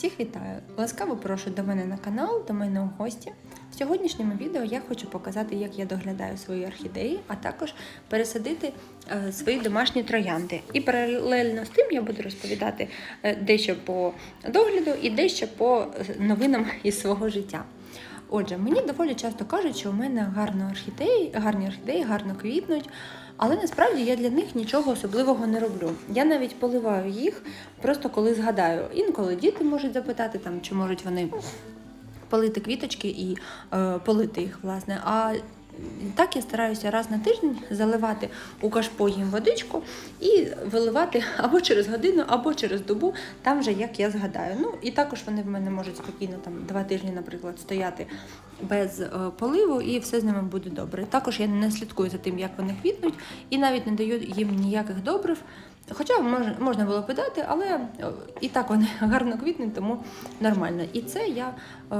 Всіх вітаю! Ласкаво прошу до мене на канал, до мене у гості. В сьогоднішньому відео я хочу показати, як я доглядаю свої орхідеї, а також пересадити е, свої домашні троянди. І паралельно з тим я буду розповідати е, дещо по догляду і дещо по е, новинам із свого життя. Отже, мені доволі часто кажуть, що у мене гарні орхідеї, гарні орхідеї, гарно квітнуть, але насправді я для них нічого особливого не роблю. Я навіть поливаю їх просто коли згадаю. Інколи діти можуть запитати, там, чи можуть вони полити квіточки і е, полити їх, власне. А так я стараюся раз на тиждень заливати у кашпо їм водичку і виливати або через годину, або через добу, там вже як я згадаю. Ну і також вони в мене можуть спокійно там два тижні, наприклад, стояти без е, поливу, і все з ними буде добре. Також я не слідкую за тим, як вони квітнуть, і навіть не даю їм ніяких добрив. Хоча можна, було питати, але е, і так вони гарно квітнуть, тому нормально. І це я е,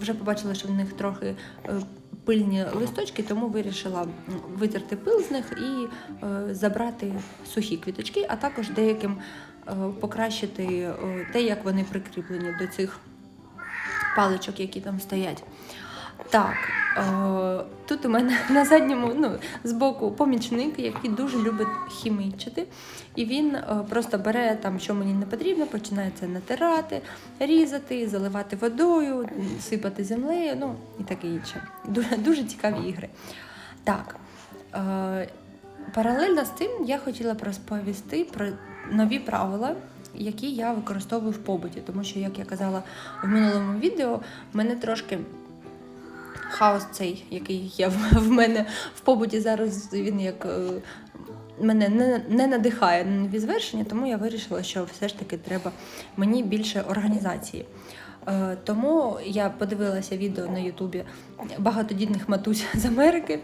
вже побачила, що в них трохи пильні листочки, тому вирішила витерти пил з них і е, забрати сухі квіточки, а також деяким е, покращити е, те, як вони прикріплені до цих паличок, які там стоять. Так, е, тут у мене на задньому, ну, збоку помічник, який дуже любить хімічити. І він е, просто бере там, що мені не потрібно, починає це натирати, різати, заливати водою, сипати землею, ну і таке інше. Дуже, дуже цікаві ігри. Так. Е, паралельно з тим я хотіла б розповісти про нові правила, які я використовую в побуті, тому що, як я казала в минулому відео, мене трошки хаос цей, який є в, мене в побуті зараз, він як е, мене не, не надихає на нові звершення, тому я вирішила, що все ж таки треба мені більше організації. Е, Тому я подивилася відео на Ютубі багатодітних матусь з Америки,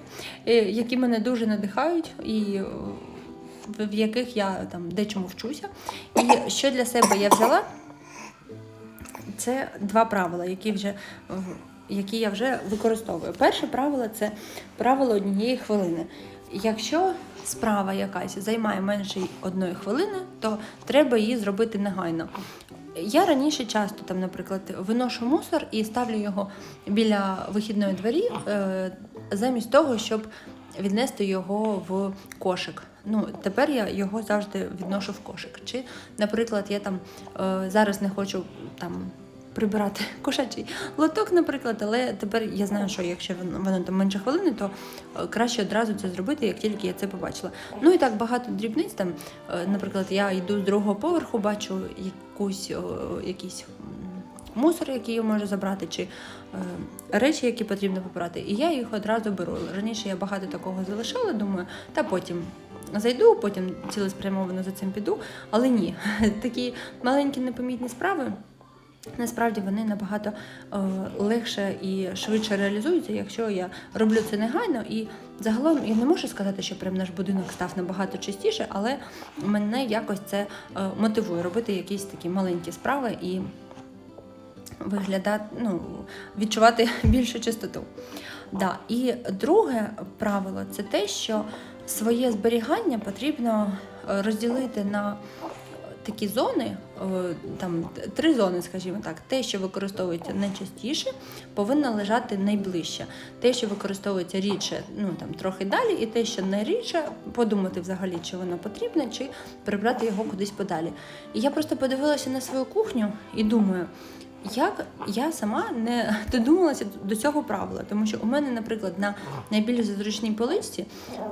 е, які мене дуже надихають і в яких я там дечому вчуся. І що для себе я взяла, це два правила, які вже які я вже використовую. Перше правило це правило однієї хвилини. Якщо справа якась займає менше одної хвилини, то треба її зробити негайно. Я раніше часто там, наприклад, виношу мусор і ставлю його біля вихідної двері, е, замість того, щоб віднести його в кошик. Ну, тепер я його завжди відношу в кошик. Чи, наприклад, я там е, зараз не хочу там прибирати кошачий лоток, наприклад, але тепер я знаю, що якщо воно, там менше хвилини, то е, краще одразу це зробити, як тільки я це побачила. Ну і так багато дрібниць. Там, е, наприклад, я йду з другого поверху, бачу якусь о, якісь. Мусор, який я можу забрати, чи е, речі, які потрібно попрати, і я їх одразу беру. Раніше я багато такого залишала, думаю, та потім зайду, потім цілеспрямовано за цим піду. Але ні, такі маленькі непомітні справи. Насправді вони набагато е, легше і швидше реалізуються, якщо я роблю це негайно. І загалом я не можу сказати, що прям наш будинок став набагато чистіше, але мене якось це е, мотивує робити якісь такі маленькі справи і виглядати, ну, відчувати більшу чистоту. Да. І друге правило це те, що своє зберігання потрібно е, розділити на такі зони, е, там три зони, скажімо так, те, що використовується найчастіше, повинно лежати найближче. Те, що використовується рідше, ну там трохи далі, і те, що найрідше, подумати взагалі, чи воно потрібне, чи прибрати його кудись подалі. І я просто подивилася на свою кухню і думаю. Як я сама не додумалася до цього правила, тому що у мене, наприклад, на найбільш зручній поличці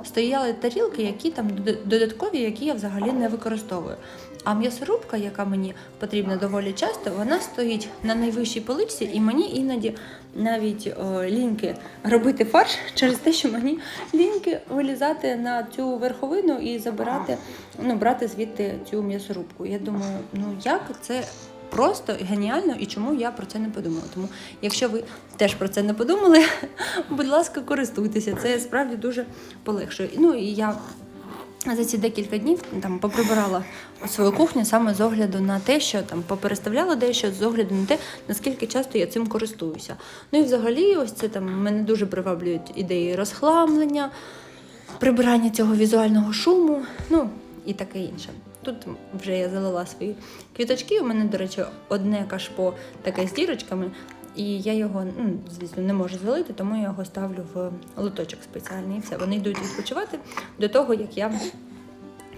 стояли тарілки, які там додаткові, які я взагалі не використовую. А м'ясорубка, яка мені потрібна доволі часто, вона стоїть на найвищій поличці, і мені іноді навіть о, ліньки робити фарш через те, що мені ліньки вилізати на цю верховину і забирати, ну брати звідти цю м'ясорубку. Я думаю, ну як це просто геніально і чому я про це не подумала. Тому, якщо ви теж про це не подумали, будь ласка, користуйтеся. Це справді дуже полегшує. Ну і я. За ці декілька днів там поприбирала свою кухню саме з огляду на те, що там попереставляла дещо, з огляду на те, наскільки часто я цим користуюся. Ну і взагалі, ось це там мене дуже приваблюють ідеї розхламлення, прибирання цього візуального шуму, ну і таке інше. Тут вже я залила свої квіточки. У мене, до речі, одне кашпо таке з дірочками. І я його, ну, звісно, не можу залити, тому я його ставлю в лоточок спеціальний. І все, вони йдуть відпочивати до того, як я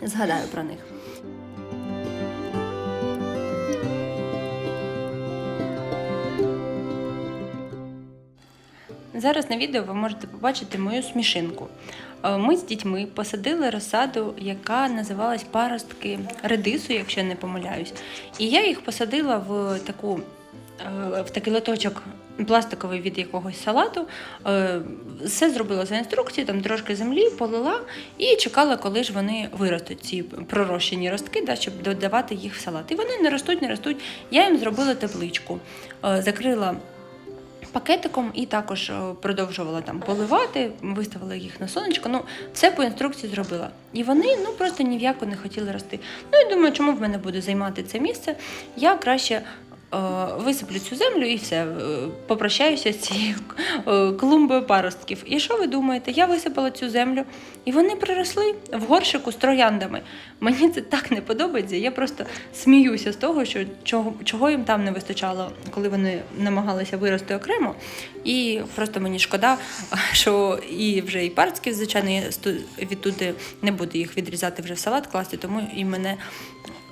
згадаю про них. Зараз на відео ви можете побачити мою смішинку. Е, Ми з дітьми посадили розсаду, яка називалась паростки редису, якщо не помиляюсь. І я їх посадила в таку е, в такий лоточок пластиковий від якогось салату. Е, Все зробила за інструкцією, там трошки землі полила і чекала, коли ж вони виростуть, ці пророщені ростки, да, щоб додавати їх в салат. І вони не ростуть, не ростуть. Я їм зробила тепличку, закрила пакетиком і також е, продовжувала там поливати, виставила їх на сонечко. Ну, все по інструкції зробила. І вони ну просто ні в яку не хотіли рости. Ну і думаю, чому в мене буде займати це місце? Я краще. Е, Висиплю цю землю і все, е, попрощаюся з цією е, клумбою паростків. І що ви думаєте? Я висипала цю землю, і вони приросли в горшику з трояндами. Мені це так не подобається. Я просто сміюся з того, що чого, чого їм там не вистачало, коли вони намагалися вирости окремо. І просто мені шкода, що і вже і парцьків, звичайно, я відтуди не буду їх відрізати вже в салат класти, тому і мене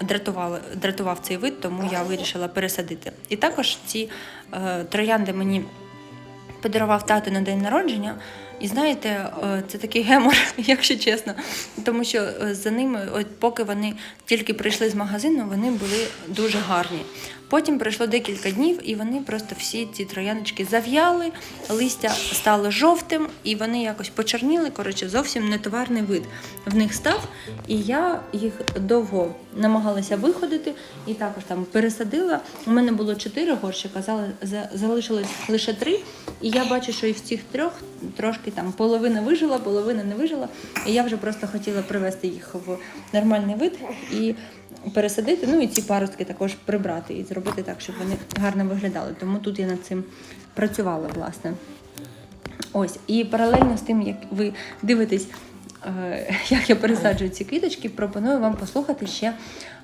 дратувало, дратував цей вид, тому я вирішила пересадити. І також ці е, троянди мені подарував тато на день народження. І знаєте, е, це такий гемор, якщо чесно. Тому що е, за ними, от поки вони тільки прийшли з магазину, вони були дуже гарні. Потім пройшло декілька днів, і вони просто всі ці трояночки зав'яли, листя стало жовтим, і вони якось почерніли. Коротше, зовсім не товарний вид в них став. І я їх довго намагалася виходити, і також там пересадила. У мене було чотири горщика, зали- залишилось лише три. І я бачу, що і в цих трьох трошки там половина вижила, половина не вижила. І я вже просто хотіла привести їх в нормальний вид і пересадити. Ну і ці паростки також прибрати і зробити так, щоб вони гарно виглядали. Тому тут я над цим працювала, власне. Ось, і паралельно з тим, як ви дивитесь, е, як я пересаджую ці квіточки, пропоную вам послухати ще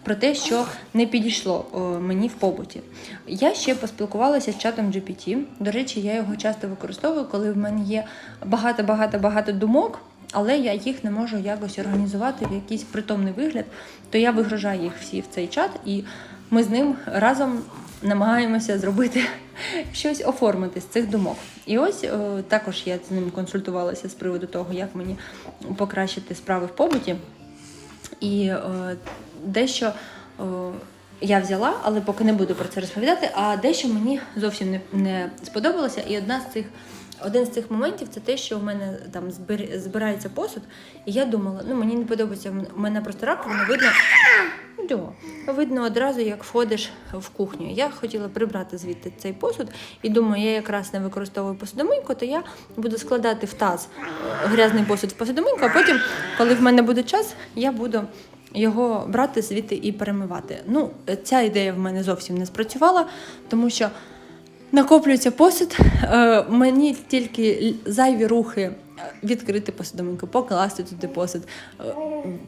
про те, що не підійшло е, мені в побуті. Я ще поспілкувалася з чатом GPT. До речі, я його часто використовую, коли в мене є багато-багато-багато думок. Але я їх не можу якось організувати в якийсь притомний вигляд, то я вигружаю їх всі в цей чат, і ми з ним разом намагаємося зробити щось оформити з цих думок. І ось е, також я з ним консультувалася з приводу того, як мені покращити справи в побуті. І е, дещо е, я взяла, але поки не буду про це розповідати. А дещо мені зовсім не, не сподобалося. І одна з цих. Один з цих моментів це те, що у мене там збир- збирається посуд, і я думала, ну мені не подобається, у мене просто раковина видно. Йо, видно одразу, як входиш в кухню. Я хотіла прибрати звідти цей посуд, і думаю, я якраз не використовую посудомийку, то я буду складати в таз грязний посуд в посудомийку, а потім, коли в мене буде час, я буду його брати звідти і перемивати. Ну, ця ідея в мене зовсім не спрацювала, тому що накоплюється посуд, е, мені тільки зайві рухи е, відкрити посудомийку, покласти туди посуд, е,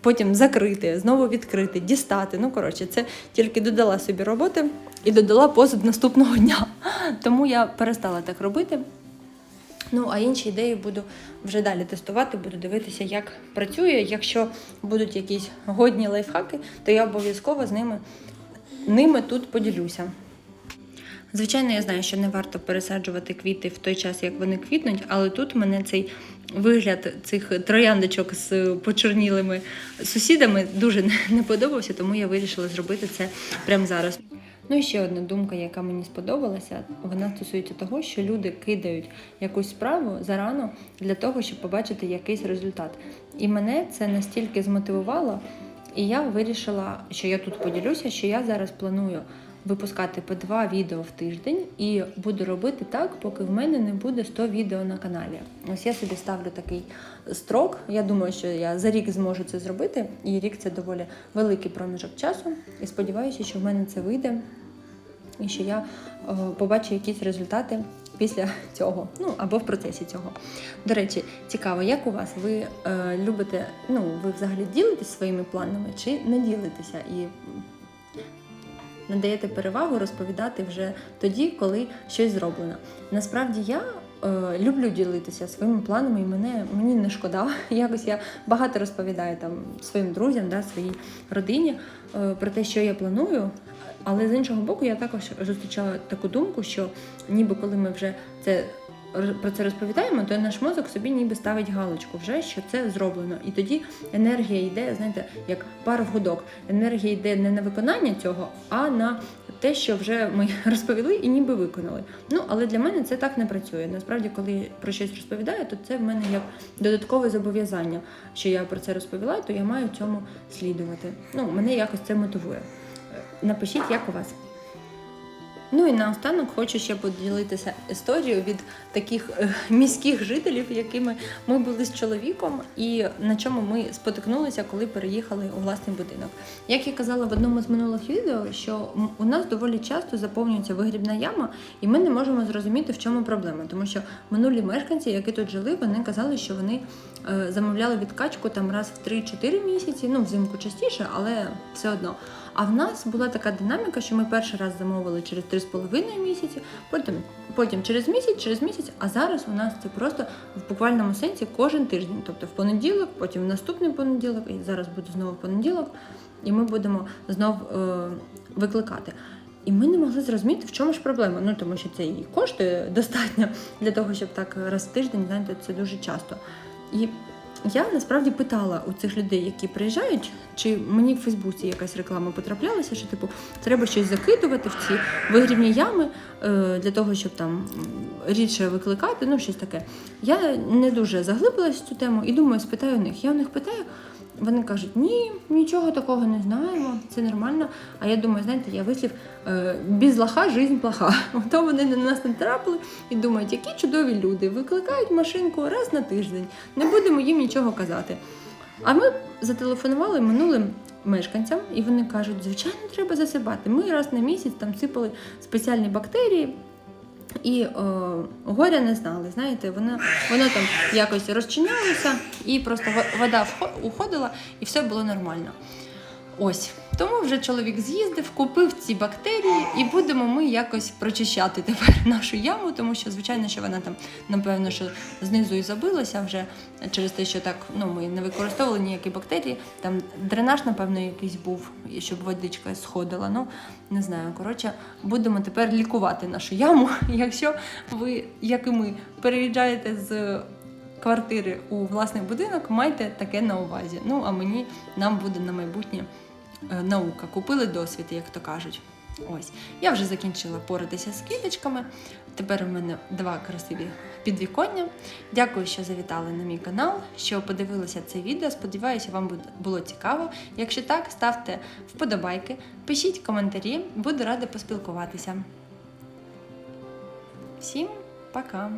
потім закрити, знову відкрити, дістати. Ну, коротше, це тільки додала собі роботи і додала посуд наступного дня. Тому я перестала так робити. Ну, а інші ідеї буду вже далі тестувати, буду дивитися, як працює. Якщо будуть якісь годні лайфхаки, то я обов'язково з ними, ними тут поділюся. Звичайно, я знаю, що не варто пересаджувати квіти в той час, як вони квітнуть, але тут мене цей вигляд цих трояндочок з почорнілими сусідами дуже не- подобався, тому я вирішила зробити це прямо зараз. Ну і ще одна думка, яка мені сподобалася, вона стосується того, що люди кидають якусь справу зарано для того, щоб побачити якийсь результат. І мене це настільки змотивувало, і я вирішила, що я тут поділюся, що я зараз планую випускати по два відео в тиждень і буду робити так, поки в мене не буде 100 відео на каналі. Ось я собі ставлю такий строк. Я думаю, що я за рік зможу це зробити, і рік це доволі великий проміжок часу. І сподіваюся, що в мене це вийде. і що я е, побачу якісь результати після цього, ну або в процесі цього. До речі, цікаво, як у вас? Ви е, любите, ну ви взагалі ділитесь своїми планами чи не ділитеся і надаєте перевагу розповідати вже тоді, коли щось зроблено. Насправді я е, люблю ділитися своїми планами, і мене мені не шкода. Якось я багато розповідаю там своїм друзям, да, своїй родині е, про те, що я планую. Але з іншого боку, я також зустрічала таку думку, що ніби коли ми вже це про це розповідаємо, то наш мозок собі ніби ставить галочку вже, що це зроблено. І тоді енергія йде, знаєте, як пар в гудок. Енергія йде не на виконання цього, а на те, що вже ми розповіли і ніби виконали. Ну але для мене це так не працює. Насправді, коли я про щось розповідаю, то це в мене як додаткове зобов'язання, що я про це розповіла, то я маю цьому слідувати. Ну, мене якось це мотивує. Е, Напишіть, як у вас. Ну і наостанок хочу ще поділитися історією від таких е, міських жителів, якими ми були з чоловіком, і на чому ми спотикнулися, коли переїхали у власний будинок. Як я казала в одному з минулих відео, що у нас доволі часто заповнюється вигрібна яма, і ми не можемо зрозуміти, в чому проблема. Тому що минулі мешканці, які тут жили, вони казали, що вони е, замовляли відкачку там раз в 3-4 місяці, ну взимку частіше, але все одно. А в нас була така динаміка, що ми перший раз замовили через 3,5 місяці, потім, потім через місяць, через місяць, а зараз у нас це просто в буквальному сенсі кожен тиждень. Тобто в понеділок, потім в наступний понеділок, і зараз буде знову понеділок, і ми будемо знов е, викликати. І ми не могли зрозуміти, в чому ж проблема. Ну тому що це і коштує достатньо для того, щоб так раз в тиждень, знаєте, це дуже часто. І я насправді питала у цих людей, які приїжджають, чи мені в Фейсбуці якась реклама потраплялася, що типу треба щось закидувати в ці вигрівні ями е, для того, щоб там рідше викликати, ну щось таке. Я не дуже заглибилась в цю тему і думаю, спитаю у них. Я у них питаю. Вони кажуть, ні, нічого такого не знаємо, це нормально. А я думаю, знаєте, я вислів е, без лоха жизнь плоха. То вони на нас натрапили і думають, які чудові люди, викликають машинку раз на тиждень, не будемо їм нічого казати. А ми зателефонували минулим мешканцям, і вони кажуть, звичайно, треба засипати. Ми раз на місяць там сипали спеціальні бактерії. І е, горя не знали, знаєте, воно, воно там якось розчинялося, і просто во- вода уходила, і все було нормально. Ось. Тому вже чоловік з'їздив, купив ці бактерії, і будемо ми якось прочищати тепер нашу яму, тому що, звичайно, що вона там, напевно, що знизу і забилася вже через те, що так ну, ми не використовували ніякі бактерії. Там дренаж, напевно, якийсь був, щоб водичка сходила. Ну, не знаю. Коротше, будемо тепер лікувати нашу яму. Якщо ви, як і ми, переїжджаєте з квартири у власний будинок, майте таке на увазі. Ну, а мені нам буде на майбутнє наука. Купили досвід, як то кажуть. Ось, я вже закінчила поратися з квіточками. Тепер у мене два красиві підвіконня. Дякую, що завітали на мій канал, що подивилися це відео. Сподіваюся, вам було цікаво. Якщо так, ставте вподобайки, пишіть коментарі, буду рада поспілкуватися. Всім пока!